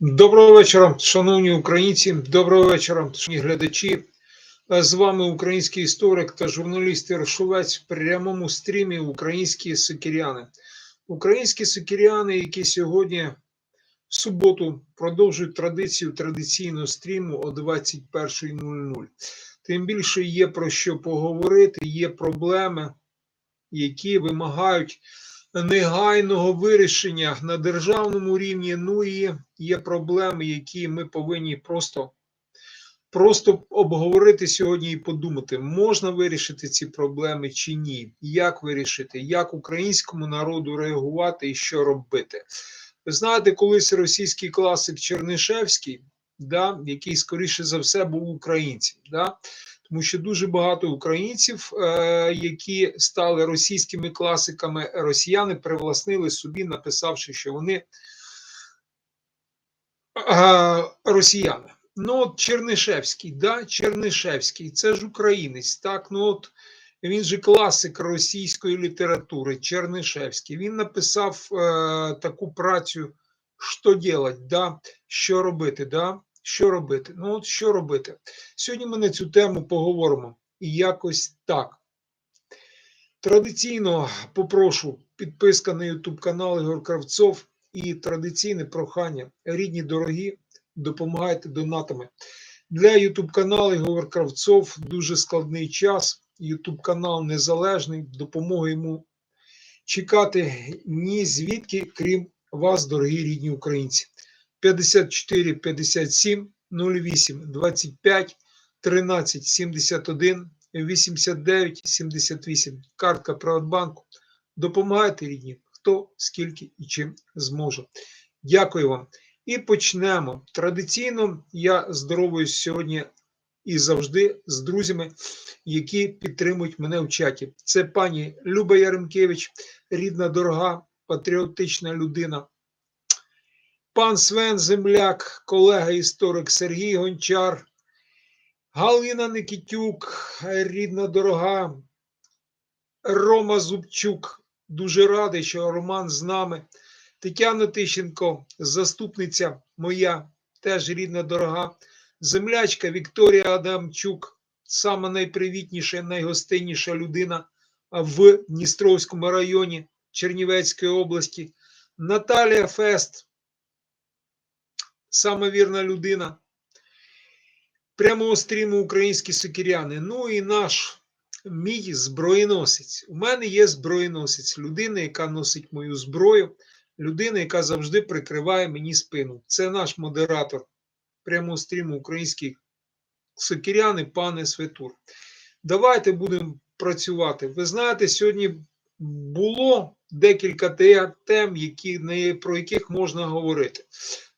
Доброго вечора, шановні українці. Доброго вечора, шановні глядачі. З вами український історик та журналіст Іршовець в прямому стрімі Українські сокиряни. Українські сокиряни, які сьогодні в суботу продовжують традицію традиційного стріму о 21.00. Тим більше є про що поговорити, є проблеми, які вимагають негайного вирішення на державному рівні. Ну і є проблеми, які ми повинні просто, просто обговорити сьогодні і подумати, можна вирішити ці проблеми чи ні, як вирішити, як українському народу реагувати і що робити. Ви знаєте, колись російський класик Чернишевський, да, який, скоріше за все, був українцем. Да, тому що дуже багато українців, е, які стали російськими класиками, росіяни привласнили собі, написавши, що вони е, росіяни. Ну, от Чернишевський, да, Чернишевський, це ж українець. Так, ну от він же класик російської літератури, Чернишевський. Він написав е, таку працю, що делать, да, що робити, да. Що робити? Ну, от що робити? Сьогодні ми на цю тему поговоримо і якось так. Традиційно попрошу підписка на YouTube канал Ігор Кравцов і традиційне прохання. Рідні дорогі, допомагайте донатами. Для YouTube каналу Ігор Кравцов дуже складний час. YouTube канал незалежний, допомоги йому чекати ні звідки, крім вас, дорогі рідні українці. 54 57 08 25 13 71 89 78. Картка Приватбанку. Допомагайте рідні, хто скільки і чим зможе. Дякую вам. І почнемо. Традиційно я здоровуюсь сьогодні і завжди з друзями, які підтримують мене в чаті. Це пані Люба Яремкевич, рідна, дорога, патріотична людина пан Свен Земляк, колега історик Сергій Гончар, Галина Никітюк, рідна дорога, Рома Зубчук. Дуже радий, що Роман з нами. Тетяна Тищенко, заступниця моя, теж рідна дорога, землячка Вікторія Адамчук, сама найпривітніша, найгостинніша людина в Дністровському районі Чернівецької області. Наталія Фест, саме вірна людина. Прямого стріму українські сокиряни. Ну і наш мій зброєносець. У мене є зброєносець, людина, яка носить мою зброю, людина, яка завжди прикриває мені спину. Це наш модератор прямого стріму українських сокиряни, пане Светур. Давайте будемо працювати. Ви знаєте, сьогодні було декілька тем, які, про яких можна говорити.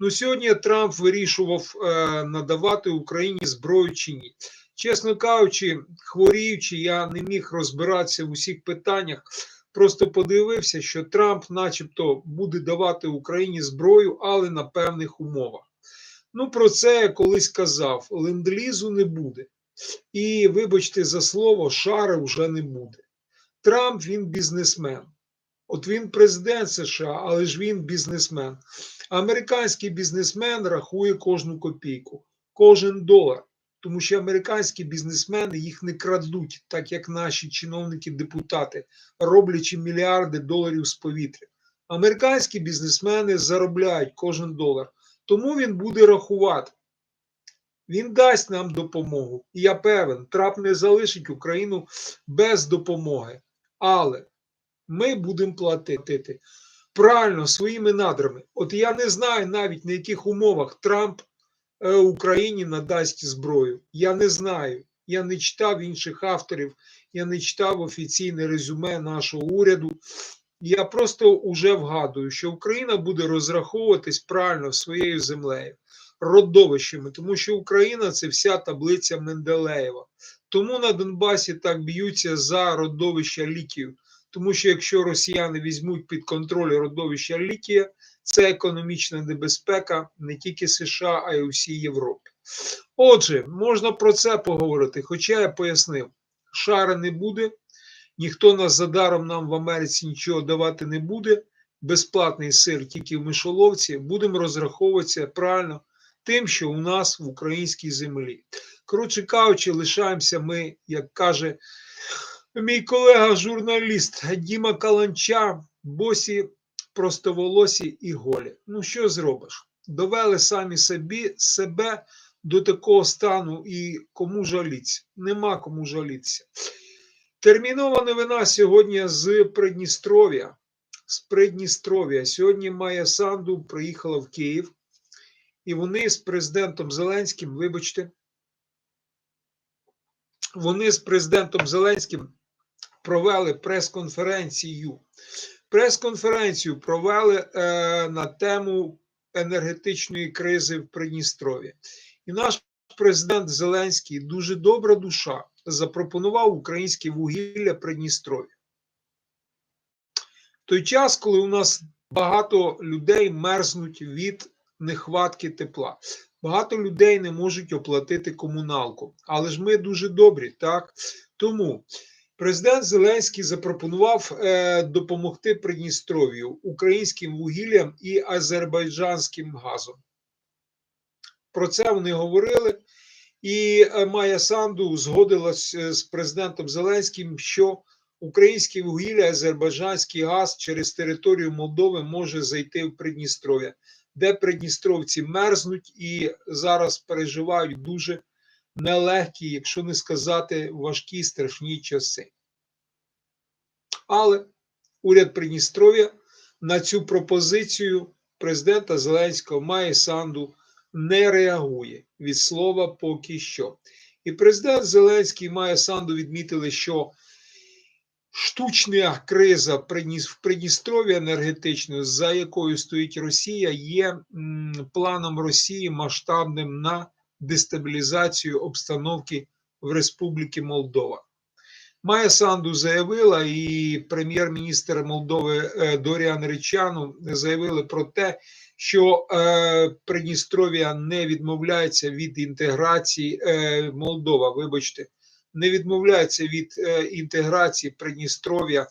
Ну, сьогодні Трамп вирішував е, надавати Україні зброю чи ні. Чесно кажучи, хворіючи, я не міг розбиратися в усіх питаннях. Просто подивився, що Трамп, начебто, буде давати Україні зброю, але на певних умовах. Ну, про це я колись казав: ленд-лізу не буде. І, вибачте, за слово, шари вже не буде. Трамп він бізнесмен. От він президент США, але ж він бізнесмен. Американський бізнесмен рахує кожну копійку, кожен долар. Тому що американські бізнесмени їх не крадуть, так як наші чиновники-депутати, роблячи мільярди доларів з повітря. Американські бізнесмени заробляють кожен долар. Тому він буде рахувати. Він дасть нам допомогу. І я певен, Трап не залишить Україну без допомоги. Але ми будемо платити правильно своїми надрами. От я не знаю навіть на яких умовах Трамп е, Україні надасть зброю. Я не знаю. Я не читав інших авторів, я не читав офіційне резюме нашого уряду. Я просто вже вгадую, що Україна буде розраховуватись правильно своєю землею, родовищами, тому що Україна це вся таблиця Менделеєва. Тому на Донбасі так б'ються за родовища ліків. Тому що якщо росіяни візьмуть під контроль родовища Літія, це економічна небезпека не тільки США, а й усій Європі. Отже, можна про це поговорити. Хоча я пояснив, шара не буде, ніхто нас задаром нам в Америці нічого давати не буде. безплатний сир тільки в мишоловці, будемо розраховуватися правильно тим, що у нас в українській землі. Коротше кажучи, лишаємося ми, як каже мій колега-журналіст Діма Каланча, босі, простоволосі і голі. Ну, що зробиш? Довели самі собі себе до такого стану і кому жаліться? Нема кому жалітися. Термінова новина сьогодні з Придністров'я. З Придністров'я. Сьогодні Майя Санду приїхала в Київ, і вони з президентом Зеленським, вибачте, вони з президентом Зеленським провели прес-конференцію. Прес-конференцію провели е, на тему енергетичної кризи в Придністров'ї. І наш президент Зеленський, дуже добра душа, запропонував українське вугілля Придністров'я. В той час, коли у нас багато людей мерзнуть від нехватки тепла. Багато людей не можуть оплатити комуналку. Але ж ми дуже добрі, так? Тому президент Зеленський запропонував е, допомогти Придністров'ю українським вугіллям і азербайджанським газом. Про це вони говорили. І е, Майя Санду згодилась е, з президентом Зеленським, що українське вугілля, азербайджанський газ через територію Молдови може зайти в Придністров'я, де придністровці мерзнуть і зараз переживають дуже нелегкі, якщо не сказати, важкі страшні часи. Але уряд Придністров'я на цю пропозицію президента Зеленського Майя Санду не реагує від слова поки що. І президент Зеленський має Санду відмітили, що штучна криза в Придністров'ї енергетичної, за якою стоїть Росія, є планом Росії масштабним на дестабілізацію обстановки в Республіці Молдова. Майя Санду заявила, і прем'єр-міністр Молдови е, Доріан Речану заявили про те, що е, Придністров'я не відмовляється від інтеграції е, Молдова, вибачте, не відмовляється від інтеграції Придністров'я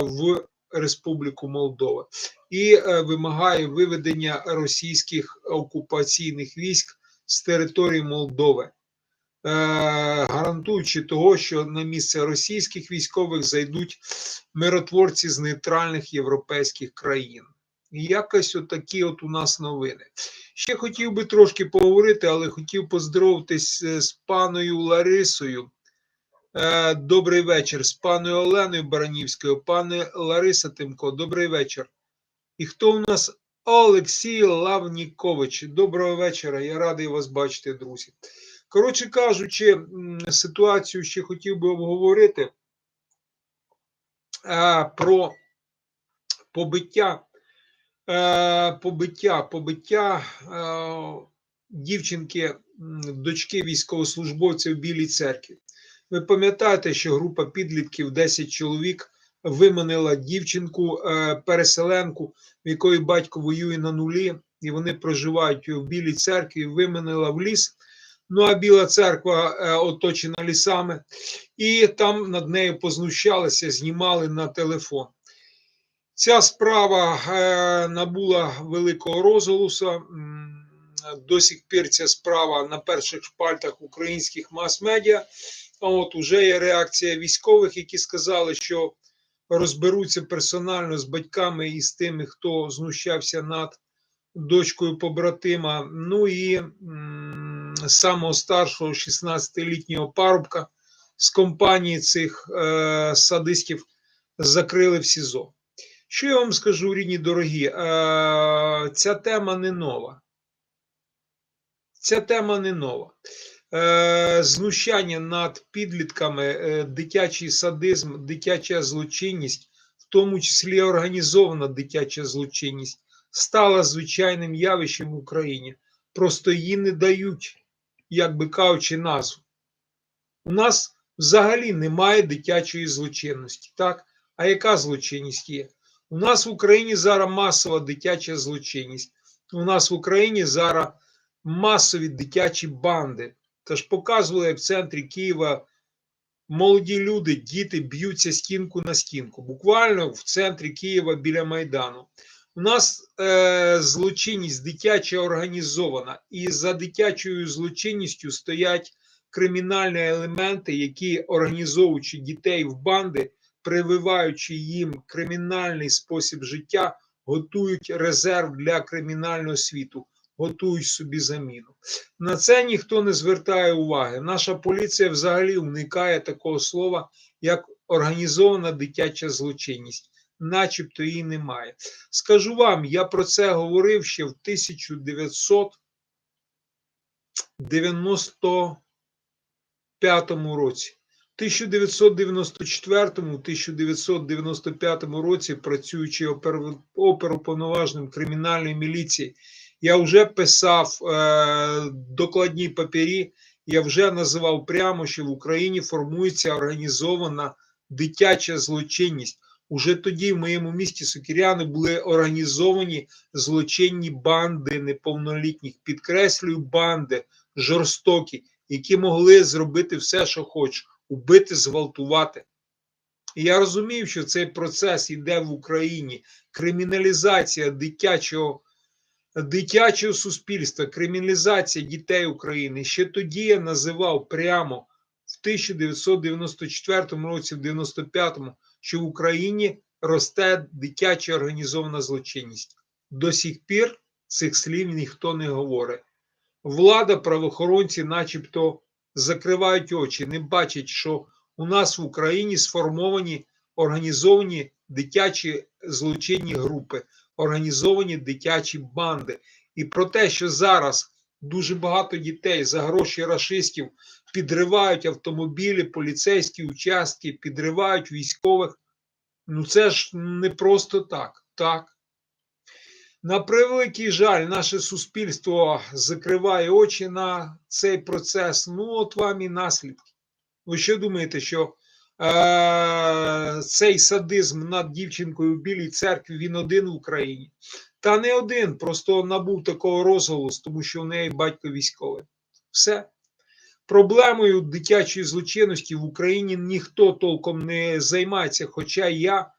в Республіку Молдова і вимагає виведення російських окупаційних військ з території Молдови, е, гарантуючи того, що на місце російських військових зайдуть миротворці з нейтральних європейських країн. Якось отакі от у нас новини. Ще хотів би трошки поговорити, але хотів поздоровитись з паною Ларисою. Е, добрий вечір. З паною Оленою Баранівською, пане Лариса Тимко, добрий вечір. І хто у нас Олексій Лавнікович? Доброго вечора. Я радий вас бачити, друзі. Коротше кажучи, ситуацію ще хотів би обговорити е, про побиття. Е, побиття, побиття дівчинки, дочки військовослужбовця в Білій церкві. Ви пам'ятаєте, що група підлітків 10 чоловік виманила дівчинку, е, переселенку, в якої батько воює на нулі, і вони проживають в Білій церкві, виманила в ліс. Ну, а Біла церква е, оточена лісами, і там над нею познущалися, знімали на телефон. Ця справа е, набула великого розголоса. До сих пір ця справа на перших шпальтах українських мас-медіа. А от уже є реакція військових, які сказали, що розберуться персонально з батьками і з тими, хто знущався над дочкою побратима. Ну і самого старшого 16-літнього парубка з компанії цих е, садистів закрили в СІЗО. Що я вам скажу, рідні дорогі? Е, ця тема не нова. Ця тема не нова. Знущання над підлітками, е, дитячий садизм, дитяча злочинність, в тому числі організована дитяча злочинність, стала звичайним явищем в Україні. Просто її не дають, як би кажучи, назву. У нас взагалі немає дитячої злочинності. так? А яка злочинність є? У нас в Україні зараз масова дитяча злочинність. У нас в Україні зараз масові дитячі банди. Тож показували, як в центрі Києва молоді люди, діти б'ються стінку на стінку. Буквально в центрі Києва біля Майдану. У нас е, злочинність дитяча організована, і за дитячою злочинністю стоять кримінальні елементи, які організовуючи дітей в банди, прививаючи їм кримінальний спосіб життя, готують резерв для кримінального світу, готують собі заміну. На це ніхто не звертає уваги. Наша поліція взагалі уникає такого слова, як організована дитяча злочинність, начебто її немає. Скажу вам, я про це говорив ще в 1995 році. В 1994-1995 році, працюючи опер- оперуповноваженим кримінальної міліції, я вже писав е, докладні папері, я вже називав прямо, що в Україні формується організована дитяча злочинність. Уже тоді в моєму місті Сокіряни були організовані злочинні банди неповнолітніх. Підкреслюю, банди жорстокі, які могли зробити все, що хочуть, убити, зґвалтувати. І я розумів, що цей процес йде в Україні. Криміналізація дитячого, дитячого суспільства, криміналізація дітей України. Ще тоді я називав прямо в 1994 році, в 95-му, що в Україні росте дитяча організована злочинність. До сих пір цих слів ніхто не говорить. Влада, правоохоронці, начебто, закривають очі, не бачать, що у нас в Україні сформовані організовані дитячі злочинні групи, організовані дитячі банди. І про те, що зараз дуже багато дітей за гроші рашистів підривають автомобілі, поліцейські участки, підривають військових. Ну це ж не просто так. Так. На превеликий жаль, наше суспільство закриває очі на цей процес. Ну, от вам і наслідки. Ви що думаєте, що е- цей садизм над дівчинкою в Білій церкві він один в Україні? Та не один, просто набув такого розголосу, тому що в неї батько військовий. Все. Проблемою дитячої злочинності в Україні ніхто толком не займається. Хоча я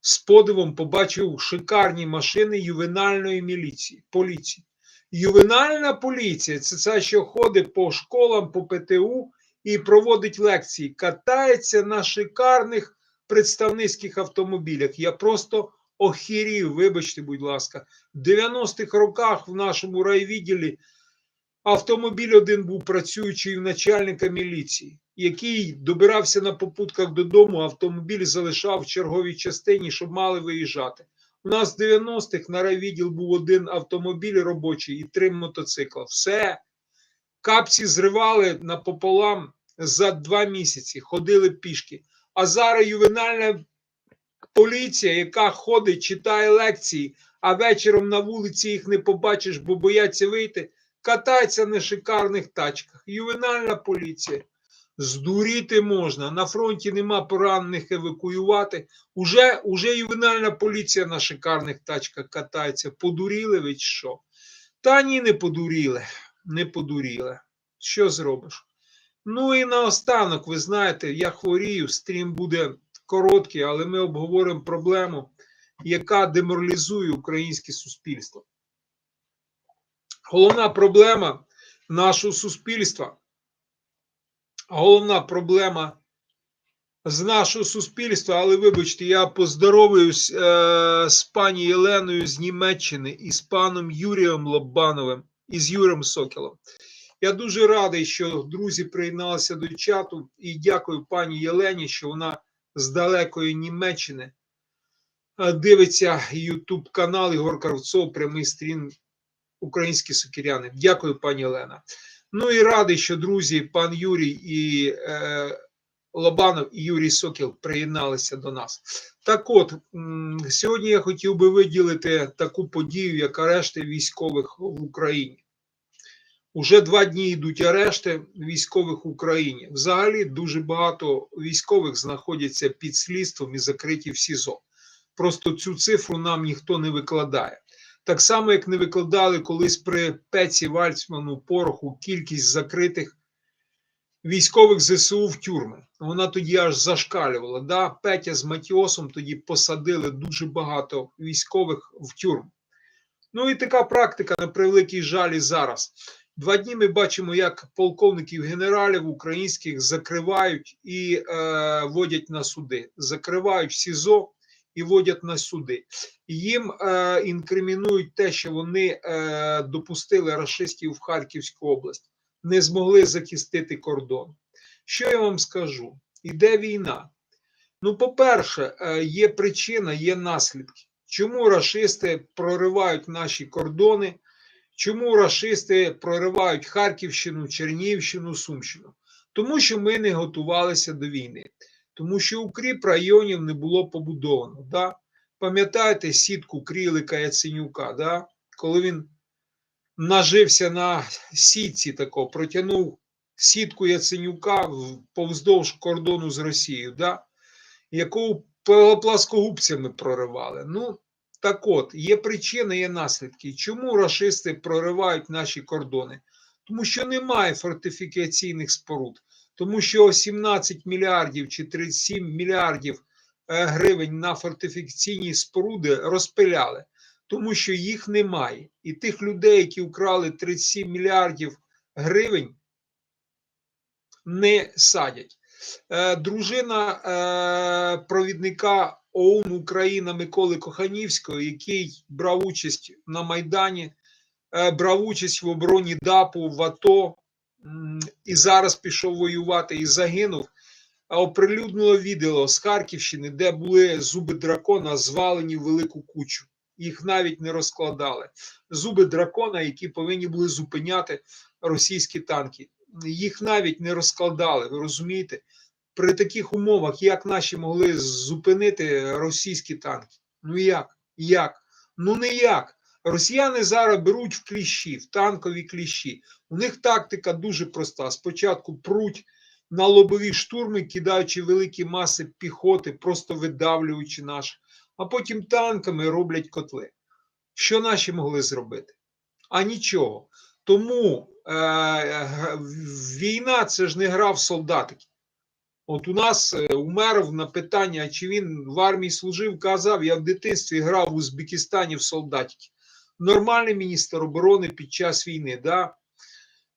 з подивом побачив шикарні машини ювенальної міліції, поліції. Ювенальна поліція це це, що ходить по школам, по ПТУ і проводить лекції, катається на шикарних представницьких автомобілях. Я просто охірів, вибачте, будь ласка, в 90-х роках в нашому райвідділі автомобіль один був працюючий начальника міліції, який добирався на попутках додому, автомобіль залишав в черговій частині, щоб мали виїжджати. У нас в 90-х на райвідділ був один автомобіль робочий і три мотоцикла. Все. Капці зривали напополам за два місяці, ходили пішки. А зараз ювенальна поліція, яка ходить, читає лекції, а вечором на вулиці їх не побачиш, бо бояться вийти, катається на шикарних тачках. Ювенальна поліція. Здуріти можна. На фронті нема поранених евакуювати. Уже, уже ювенальна поліція на шикарних тачках катається. Подуріли ви чи що? Та ні, не подуріли. Не подуріли. Що зробиш? Ну і наостанок, ви знаєте, я хворію, стрім буде короткий, але ми обговоримо проблему, яка деморалізує українське суспільство. Головна проблема нашого суспільства, головна проблема з нашого суспільства, але вибачте, я поздоровуюсь е, з пані Єленою з Німеччини і з паном Юрієм Лобановим і з Юрієм Сокілом. Я дуже радий, що друзі приєдналися до чату, і дякую пані Єлені, що вона з далекої Німеччини е, дивиться YouTube канал Ігор Кравцов, прямий стрім Українські сокиряни. Дякую, пані Олена. Ну і радий, що друзі, пан Юрій і е, Лобанов і Юрій Сокіл приєдналися до нас. Так от, сьогодні я хотів би виділити таку подію, як арешти військових в Україні. Уже два дні йдуть арешти військових в Україні. Взагалі дуже багато військових знаходяться під слідством і закриті в СІЗО. Просто цю цифру нам ніхто не викладає. Так само, як не викладали колись при Пеці Вальцману Пороху кількість закритих військових ЗСУ в тюрми. Вона тоді аж зашкалювала. Да? Петя з Матіосом тоді посадили дуже багато військових в тюрму. Ну і така практика, на превеликий жаль, і зараз. Два дні ми бачимо, як полковників генералів українських закривають і е, водять на суди. Закривають в СІЗО і водять на суди. Їм е, інкримінують те, що вони е, допустили расистів в Харківську область, не змогли захистити кордон. Що я вам скажу? Іде війна. Ну, по-перше, е, є причина, є наслідки. Чому рашисти проривають наші кордони? Чому рашисти проривають Харківщину, Чернігівщину, Сумщину? Тому що ми не готувалися до війни, тому що укріп районів не було побудовано. Да? Пам'ятаєте сітку Крілика Яценюка, да? коли він нажився на сітці такого, протягнув сітку Яценюка повздовж кордону з Росією, да? яку пласкогубцями проривали. Ну, так от, є причини, є наслідки. Чому рашисти проривають наші кордони? Тому що немає фортифікаційних споруд, тому що 17 мільярдів чи 37 мільярдів е, гривень на фортифікаційні споруди розпиляли, тому що їх немає. І тих людей, які вкрали 37 мільярдів гривень, не садять. Е, дружина е, провідника ОУН Україна Миколи Коханівського, який брав участь на Майдані, е, брав участь в обороні ДАПу в АТО і зараз пішов воювати і загинув. Оприлюднило відео з Харківщини, де були зуби дракона звалені в велику кучу. Їх навіть не розкладали. Зуби дракона, які повинні були зупиняти російські танки. Їх навіть не розкладали. Ви розумієте? при таких умовах, як наші могли зупинити російські танки? Ну як? Як? Ну ніяк. Росіяни зараз беруть в кліщі, в танкові кліщі. У них тактика дуже проста. Спочатку пруть на лобові штурми, кидаючи великі маси піхоти, просто видавлюючи наш, а потім танками роблять котли. Що наші могли зробити? А нічого. Тому е, війна це ж не гра в солдатики. От у нас е, умер на питання, чи він в армії служив, казав, я в дитинстві грав в Узбекистані в солдатики. Нормальний міністр оборони під час війни, да?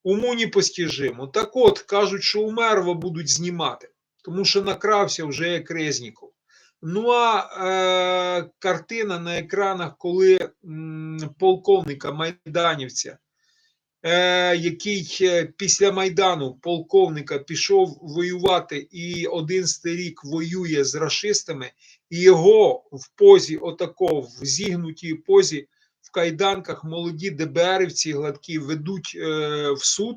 уму непостіжимо. Так от, кажуть, що Умерова будуть знімати, тому що накрався вже як Резніков. Ну а е, картина на екранах, коли м, полковника майданівця Е, який е, після Майдану полковника пішов воювати і один рік воює з расистами, і його в позі, отако, в зігнутій позі, в кайданках молоді ДБРівці гладкі ведуть е, в суд,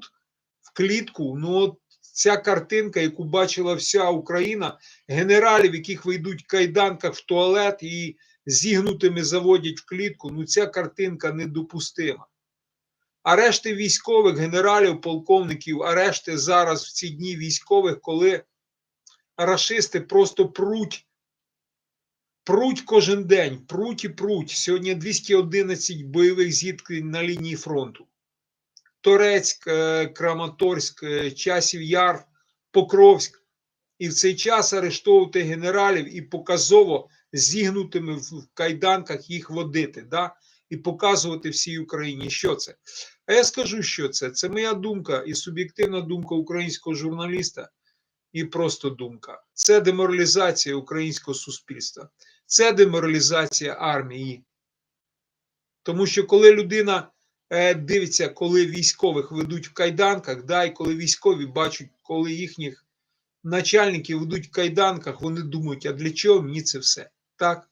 в клітку. Ну, от ця картинка, яку бачила вся Україна, генералів, яких вийдуть в кайданках в туалет і зігнутими заводять в клітку. Ну, ця картинка недопустима арешти військових, генералів, полковників, арешти зараз в ці дні військових, коли рашисти просто пруть, пруть кожен день, пруть і пруть. Сьогодні 211 бойових зіткнень на лінії фронту. Торецьк, е, Краматорськ, е, Часів Яр, Покровськ. І в цей час арештовувати генералів і показово зігнутими в кайданках їх водити. Да? і показувати всій Україні, що це. А я скажу, що це. Це моя думка і суб'єктивна думка українського журналіста, і просто думка. Це деморалізація українського суспільства, це деморалізація армії. Тому що коли людина дивиться, коли військових ведуть в кайданках, да, і коли військові бачать, коли їхніх начальників ведуть в кайданках, вони думають, а для чого мені це все? Так?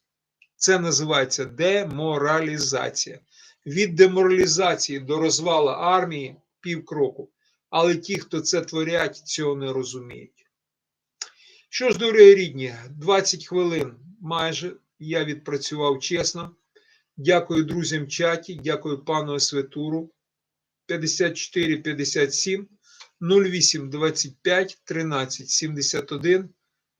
Це називається деморалізація. Від деморалізації до розвалу армії півкроку. Але ті, хто це творять, цього не розуміють. Що ж, дорогі рідні, 20 хвилин майже я відпрацював чесно. Дякую друзям в чаті, дякую пану Светуру. 54 57 08 25 13 71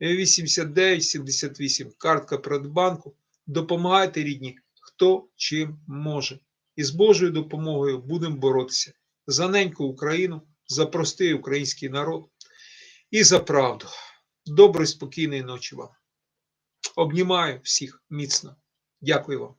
89 78. Картка Продбанку. Допомагайте рідні, хто чим може. І з Божою допомогою будемо боротися за неньку Україну, за простий український народ. і за правду. Доброї, спокійної ночі вам. Обнімаю всіх міцно. Дякую вам.